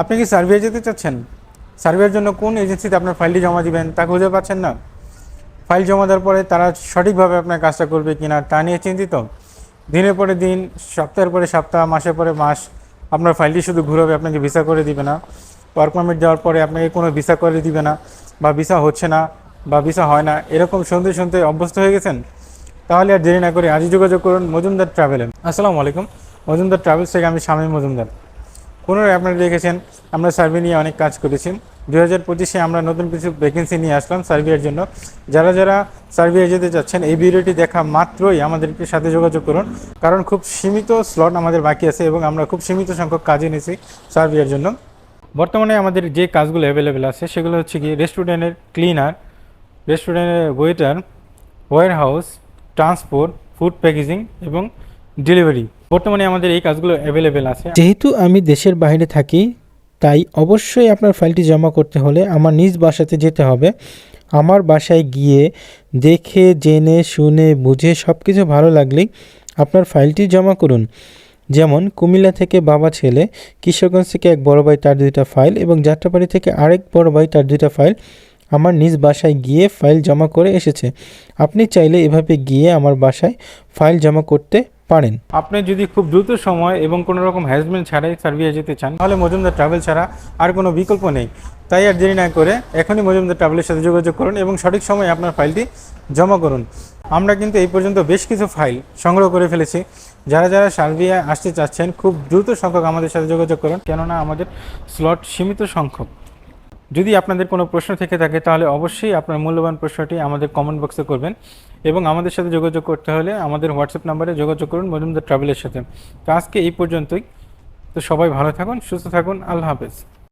আপনি কি সার্ভে যেতে চাচ্ছেন? সার্ভের জন্য কোন এজেন্সিতে আপনার ফাইলটি জমা দিবেন তা খুঁজে পাচ্ছেন না? ফাইল জমা দেওয়ার পরে তারা সঠিকভাবে আপনার কাজটা করবে কি না তা নিয়ে চিন্তিত। দিনের পরে দিন, সপ্তাহের পরে সপ্তাহ, মাসের পরে মাস, আপনার ফাইলটি শুধু ঘুরবে, আপনাকে ভিসা করে দিবে না। ওয়ার্ক পারমিট দেওয়ার পরে আপনাকে কোনো ভিসা করে দিবে না বা ভিসা হচ্ছে না বা ভিসা হয় না, এরকম শুনতে শুনতে অভ্যস্ত হয়ে গেছেন? তাহলে আর দেরি না করে আজই যোগাযোগ করুন মজুমদার ট্রাভেলে আসসালামু আলাইকুম। মজুমদার ট্রাভেলস থেকে আমি স্বামী মজুমদার। পুনরায় আপনারা দেখেছেন, আমরা সার্ভে নিয়ে অনেক কাজ করেছি। দু হাজার পঁচিশে আমরা নতুন কিছু ভ্যাকেন্সি নিয়ে আসলাম সার্ভিয়ার জন্য। যারা যারা সার্ভিয়া যেতে চাচ্ছেন, এই ভিডিওটি দেখা মাত্রই আমাদেরকে সাথে যোগাযোগ করুন। কারণ খুব সীমিত স্লট আমাদের বাকি আছে এবং আমরা খুব সীমিত সংখ্যক কাজে নিয়েছি সার্ভিয়ার জন্য। বর্তমানে আমাদের যে কাজগুলো অ্যাভেলেবেল আছে, সেগুলো হচ্ছে কি রেস্টুরেন্টের ক্লিনার রেস্টুরেন্টের waiter warehouse transport food packaging এবং ডেলিভারি বর্তমানে আমাদের এই কাজগুলো অ্যাভেলেবেল আছে। যেহেতু আমি দেশের বাইরে থাকি, তাই অবশ্যই আপনার ফাইলটি জমা করতে হলে আমার নিজ বাসাতে যেতে হবে। আমার বাসায় গিয়ে দেখে, জেনে, শুনে, বুঝে সব কিছু ভালো লাগলেই আপনার ফাইলটি জমা করুন। যেমন কুমিল্লা থেকে বাবা ছেলে, কিশোরগঞ্জ থেকে এক বড় ভাই, তার দুইটা ফাইল এবং যাত্রাবাড়ি থেকে আরেক বড় ভাই, তার দুইটা ফাইল আমার নিজ বাসায় গিয়ে ফাইল জমা করে এসেছে। আপনি চাইলে এভাবে গিয়ে আমার বাসায় ফাইল জমা করতে পারেন। আপনি যদি খুব দ্রুত সময় এবং কোনো রকম হ্যাজমেন্ট ছাড়াই সার্ভিয়া যেতে চান, তাহলে মজুমদার ট্রাভেল ছাড়া আর কোনো বিকল্প নেই। তাই আর দেরি না করে এখনই মজুমদার ট্রাভেলের সাথে যোগাযোগ করুন এবং সঠিক সময়ে আপনার ফাইলটি জমা করুন। আমরা কিন্তু এই পর্যন্ত বেশ কিছু ফাইল সংগ্রহ করে ফেলেছি। যারা যারা সার্বিয়া আসতে চাচ্ছেন, খুব দ্রুত সংখ্যক আমাদের সাথে যোগাযোগ করুন। কেননা আমাদের স্লট সীমিত সংখ্যক। যদি আপনাদের কোনো প্রশ্ন থেকে থাকে, তাহলে অবশ্যই আপনার মূল্যবান প্রশ্নটি আমাদের কমেন্ট বক্সে করবেন এবং আমাদের সাথে যোগাযোগ করতে হলে আমাদের হোয়াটসঅ্যাপ নাম্বারে যোগাযোগ করুন মজুমদার ট্রাভেলের সাথে। তো আজকে এই পর্যন্তই। তো সবাই ভালো থাকুন, সুস্থ থাকুন, আল্লাহ হাফেজ।